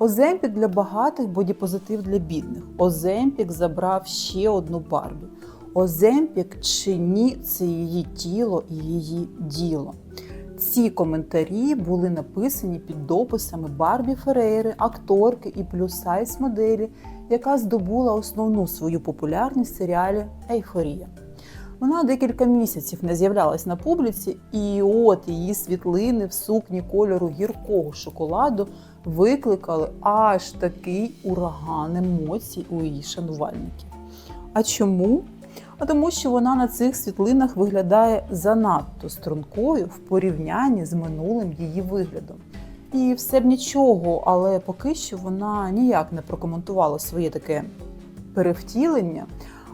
Оземпік для багатих, бодіпозитив для бідних. Оземпік забрав ще одну Барбі. Оземпік чи ні, це її тіло і її діло. Ці коментарі були написані під дописами Барбі Ферейри, акторки і плюс-сайз моделі, яка здобула основну свою популярність в серіалі Ейфорія. Вона декілька місяців не з'являлась на публіці, і от її світлини в сукні кольору гіркого шоколаду викликали аж такий ураган емоцій у її шанувальників. А чому? А тому, що вона на цих світлинах виглядає занадто стрункою в порівнянні з минулим її виглядом. І все б нічого, але поки що вона ніяк не прокоментувала своє таке перевтілення,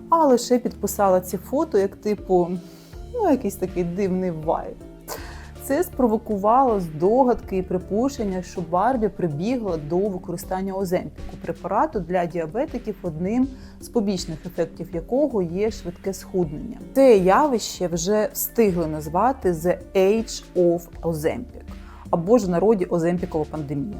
а лише підписала ці фото як типу, ну, якийсь такий дивний вайб. Це спровокувало здогадки і припущення, що Барбі прибігла до використання Оземпіку, препарату для діабетиків, одним з побічних ефектів якого є швидке схуднення. Це явище вже встигли назвати The Age of Ozempic, або ж в народі Оземпікова пандемія.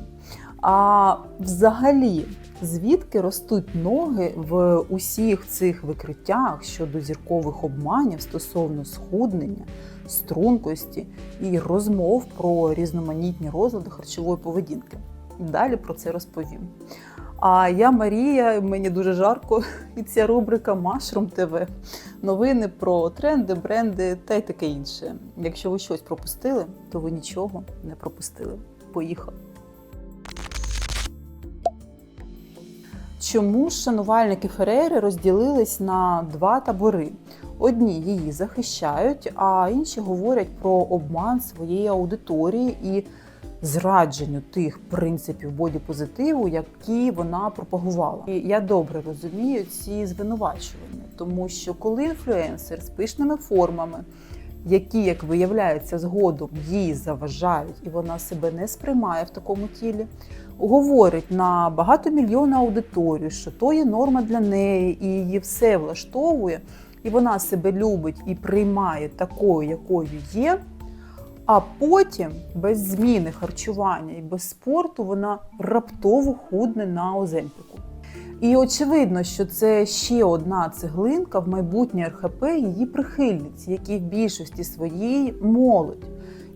А взагалі, звідки ростуть ноги в усіх цих викриттях щодо зіркових обманів стосовно схуднення, стрункості і розмов про різноманітні розлади харчової поведінки? Далі про це розповім. А я Марія, мені дуже жарко, і ця рубрика Mushroom TV. Новини про тренди, бренди та й таке інше. Якщо ви щось пропустили, то ви нічого не пропустили. Поїхали! Чому шанувальники Ферейри розділились на два табори? Одні її захищають, а інші говорять про обман своєї аудиторії і зрадженню тих принципів бодіпозитиву, які вона пропагувала. І я добре розумію ці звинувачування, тому що коли інфлюенсер з пишними формами, які, як виявляється, згодом їй заважають, і вона себе не сприймає в такому тілі, говорить на багатомільйонну аудиторію, що то є норма для неї, і її все влаштовує, і вона себе любить і приймає такою, якою є. А потім, без зміни харчування і без спорту, вона раптово худне на оземпіку. І очевидно, що це ще одна цеглинка в майбутнє РХП її прихильниць, які в більшості своїй молодь.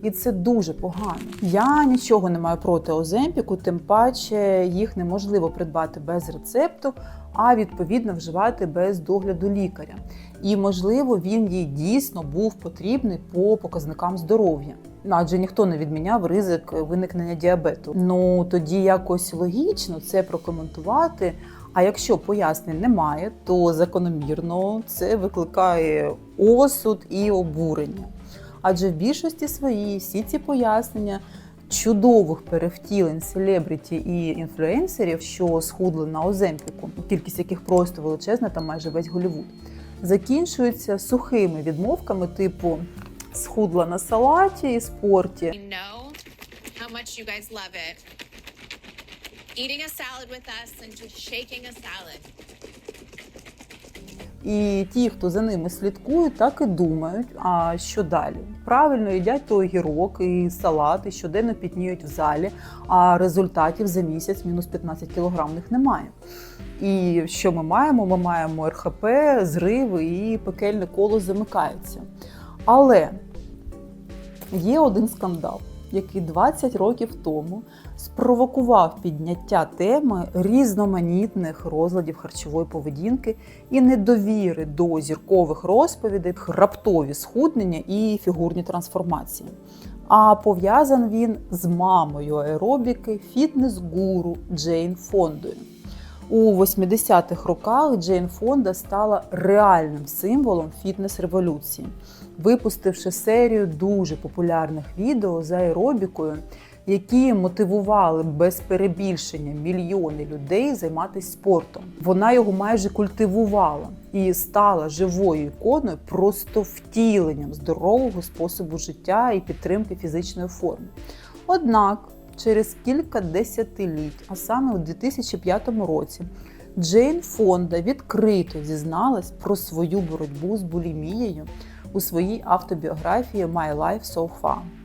І це дуже погано. Я нічого не маю проти оземпіку, тим паче їх неможливо придбати без рецепту, а відповідно вживати без догляду лікаря. І можливо він їй дійсно був потрібний по показникам здоров'я. Адже ніхто не відміняв ризик виникнення діабету. Ну тоді якось логічно це прокоментувати. А якщо пояснень немає, то закономірно це викликає осуд і обурення. Адже в більшості своїй всі ці пояснення чудових перевтілень селебриті і інфлюенсерів, що схудли на Оземпіку, кількість яких просто величезна, там майже весь Голівуд, закінчуються сухими відмовками, типу схудла на салаті і спорті. Eating a salad with us and just shaking a salad. І ті, хто за ними слідкують, так і думають, а що далі? Правильно їдять той огірок і салат, і щоденно пітніють в залі, а результатів за місяць мінус 15 кілограм них немає. І що ми маємо? Ми маємо РХП, зриви і пекельне коло замикається. Але є один скандал, який 20 років тому спровокував підняття теми різноманітних розладів харчової поведінки і недовіри до зіркових розповідей, раптові схуднення і фігурні трансформації. А пов'язаний він з мамою аеробіки, фітнес-гуру Джейн Фондою. У 80-х роках Джейн Фонда стала реальним символом фітнес-революції, випустивши серію дуже популярних відео з аеробікою, які мотивували без перебільшення мільйони людей займатися спортом. Вона його майже культивувала і стала живою іконою, просто втіленням здорового способу життя і підтримки фізичної форми. Однак через кілька десятиліть, а саме у 2005 році, Джейн Фонда відкрито зізналась про свою боротьбу з булімією у своїй автобіографії My Life So Far.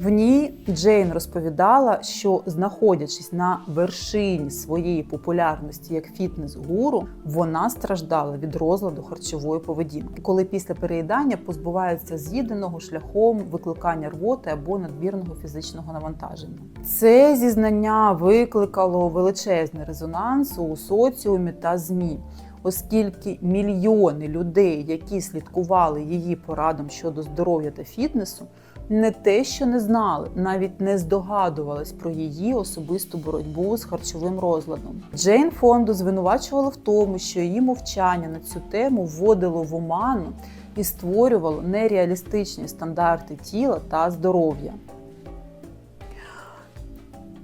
В ній Джейн розповідала, що знаходячись на вершині своєї популярності як фітнес-гуру, вона страждала від розладу харчової поведінки, коли після переїдання позбувається з'їденого шляхом викликання рвоти або надмірного фізичного навантаження. Це зізнання викликало величезний резонанс у соціумі та змі. Оскільки мільйони людей, які слідкували її порадам щодо здоров'я та фітнесу, не те, що не знали, навіть не здогадувались про її особисту боротьбу з харчовим розладом. Джейн Фонду звинувачувала в тому, що її мовчання на цю тему вводило в оману і створювало нереалістичні стандарти тіла та здоров'я.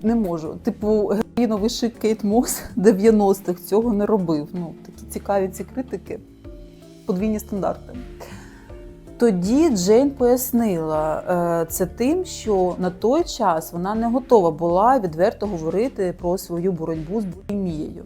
Не можу. Типу, героїновий шик Кейт Мос 90-х цього не робив. Ну, такі цікаві ці критики, подвійні стандарти. Тоді Джейн пояснила е, це тим, що на той час вона не готова була відверто говорити про свою боротьбу з булімією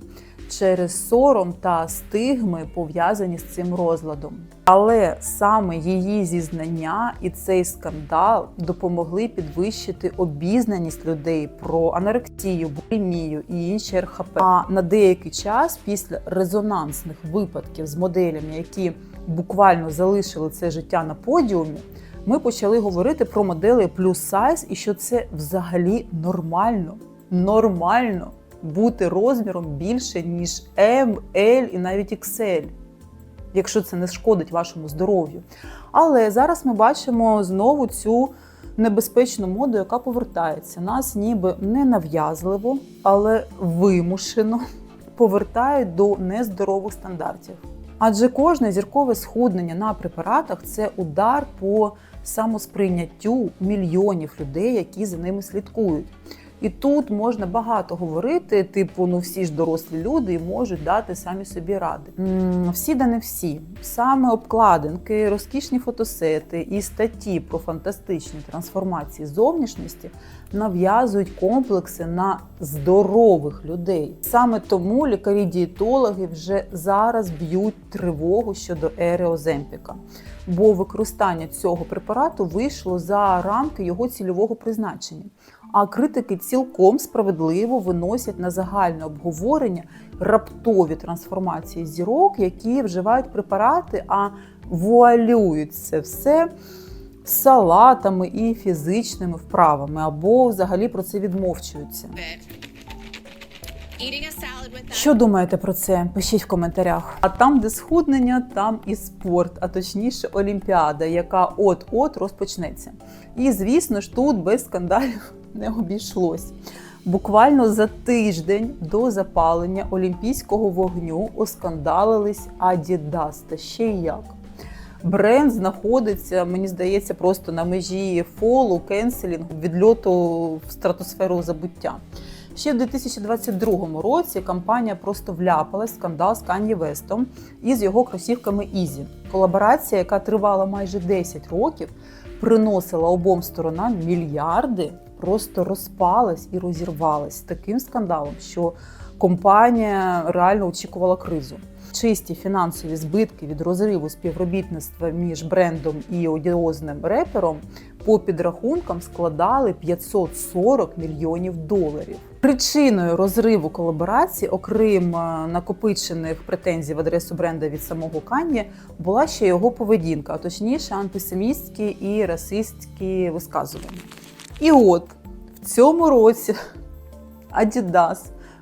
через сором та стигми, пов'язані з цим розладом. Але саме її зізнання і цей скандал допомогли підвищити обізнаність людей про анорексію, булімію і інші РХП. А на деякий час, після резонансних випадків з моделями, які буквально залишили це життя на подіумі, ми почали говорити про модели плюс сайз і що це взагалі нормально. Нормально бути розміром більше, ніж М, L і навіть XL, якщо це не шкодить вашому здоров'ю. Але зараз ми бачимо знову цю небезпечну моду, яка повертається. Нас ніби ненав'язливо, але вимушено повертають до нездорових стандартів. Адже кожне зіркове схуднення на препаратах це удар по самосприйняттю мільйонів людей, які за ними слідкують. І тут можна багато говорити, типу, ну всі ж дорослі люди і можуть дати самі собі ради. Всі да не всі. Саме обкладинки, розкішні фотосети і статті про фантастичні трансформації зовнішності нав'язують комплекси на здорових людей. Саме тому лікарі-дієтологи вже зараз б'ють тривогу щодо ери Оземпіка, бо використання цього препарату вийшло за рамки його цільового призначення. А критики цілком справедливо виносять на загальне обговорення раптові трансформації зірок, які вживають препарати, а вуалюють це все салатами і фізичними вправами, або взагалі про це відмовчуються. Що думаєте про це? Пишіть в коментарях. А там, де схуднення, там і спорт, а точніше Олімпіада, яка от-от розпочнеться. І звісно ж, тут без скандалів не обійшлось. Буквально за тиждень до запалення олімпійського вогню оскандалились Adidas, та ще й як. Бренд знаходиться, мені здається, просто на межі фолу, кенселінгу, відльоту в стратосферу забуття. Ще в 2022 році компанія просто вляпалась в скандал з Кан'є Вестом із його кросівками Ізі. Колаборація, яка тривала майже 10 років, приносила обом сторонам мільярди, просто розпалась і розірвалась таким скандалом, що компанія реально очікувала кризу. Чисті фінансові збитки від розриву співробітництва між брендом і одіозним репером по підрахункам складали 540 мільйонів доларів. Причиною розриву колаборації, окрім е, накопичених претензій в адресу бренда від самого Кан'є, була ще його поведінка, а точніше антисемітські і расистські висказування. І от в цьому році Adidas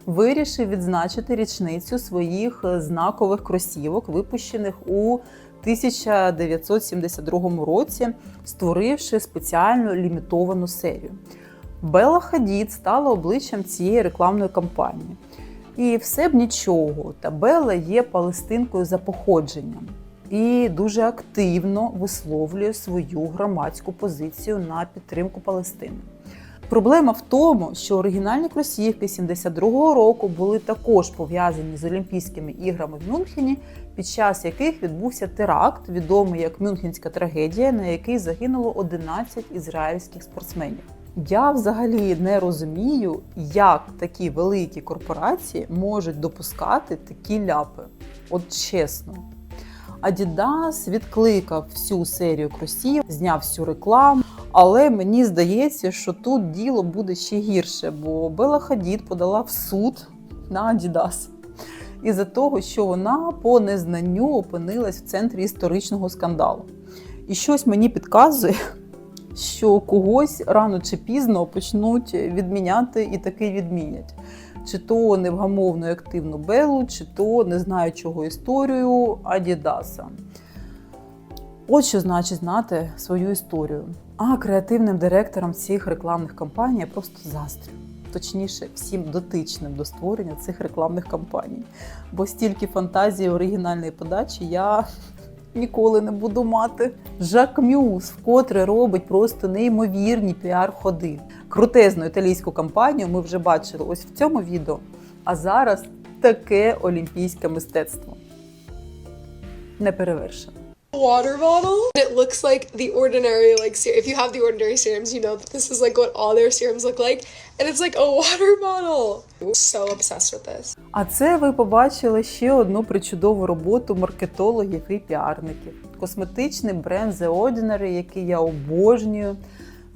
вирішив відзначити річницю своїх е, знакових кросівок, випущених у 1972 році, створивши спеціальну лімітовану серію. Белла Хадід стала обличчям цієї рекламної кампанії. І все б нічого, та Белла є палестинкою за походженням і дуже активно висловлює свою громадську позицію на підтримку Палестини. Проблема в тому, що оригінальні кросівки 72-го року були також пов'язані з Олімпійськими іграми в Мюнхені, під час яких відбувся теракт, відомий як Мюнхенська трагедія, на який загинуло 11 ізраїльських спортсменів. Я взагалі не розумію, як такі великі корпорації можуть допускати такі ляпи. От чесно. Adidas відкликав всю серію кросів, зняв всю рекламу. Але мені здається, що тут діло буде ще гірше, бо Бела Хадід подала в суд на Adidas із-за того, що вона по незнанню опинилась в центрі історичного скандалу. І щось мені підказує, що когось рано чи пізно почнуть відміняти і таки відмінять. Чи то невгамовну і активну Белу, чи то не знаю чого історію Адідаса. От що значить знати свою історію. А креативним директорам цих рекламних кампаній я просто заздрю. Точніше, всім дотичним до створення цих рекламних кампаній. Бо стільки фантазії оригінальної подачі я ніколи не буду мати. Жак Мюс вкотре робить просто неймовірні піар-ходи. Крутезну італійську кампанію ми вже бачили ось в цьому відео. А зараз таке олімпійське мистецтво. Не перевершено. Water bottle. It looks like the ordinary like ser- if you have the ordinary serums, you know that this is like what all their serums look like, and it's like a water bottle. So obsessed with this. А це ви побачили ще одну причудову роботу маркетологів і піарників. Косметичний бренд The Ordinary, який я обожнюю,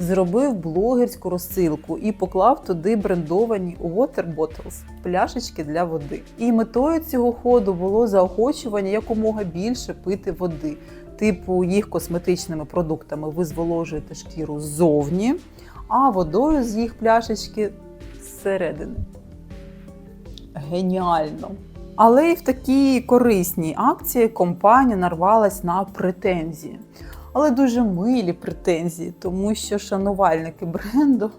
зробив блогерську розсилку і поклав туди брендовані water bottles – пляшечки для води. І метою цього ходу було заохочування якомога більше пити води. Типу, їх косметичними продуктами ви зволожуєте шкіру ззовні, а водою з їх пляшечки зсередини геніально. Але й в такій корисній акції компанія нарвалась на претензії. Але дуже милі претензії, тому що шанувальники бренду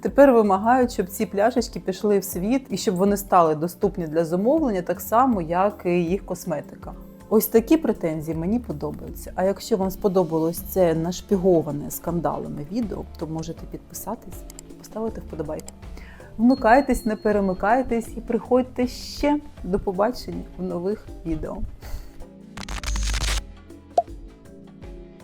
тепер вимагають, щоб ці пляшечки пішли в світ і щоб вони стали доступні для замовлення, так само, як і їх косметика. Ось такі претензії мені подобаються. А якщо вам сподобалось це нашпіговане скандалами відео, то можете підписатись і поставити вподобайку. Вмикайтесь, не перемикайтесь і приходьте ще до побачення в нових відео.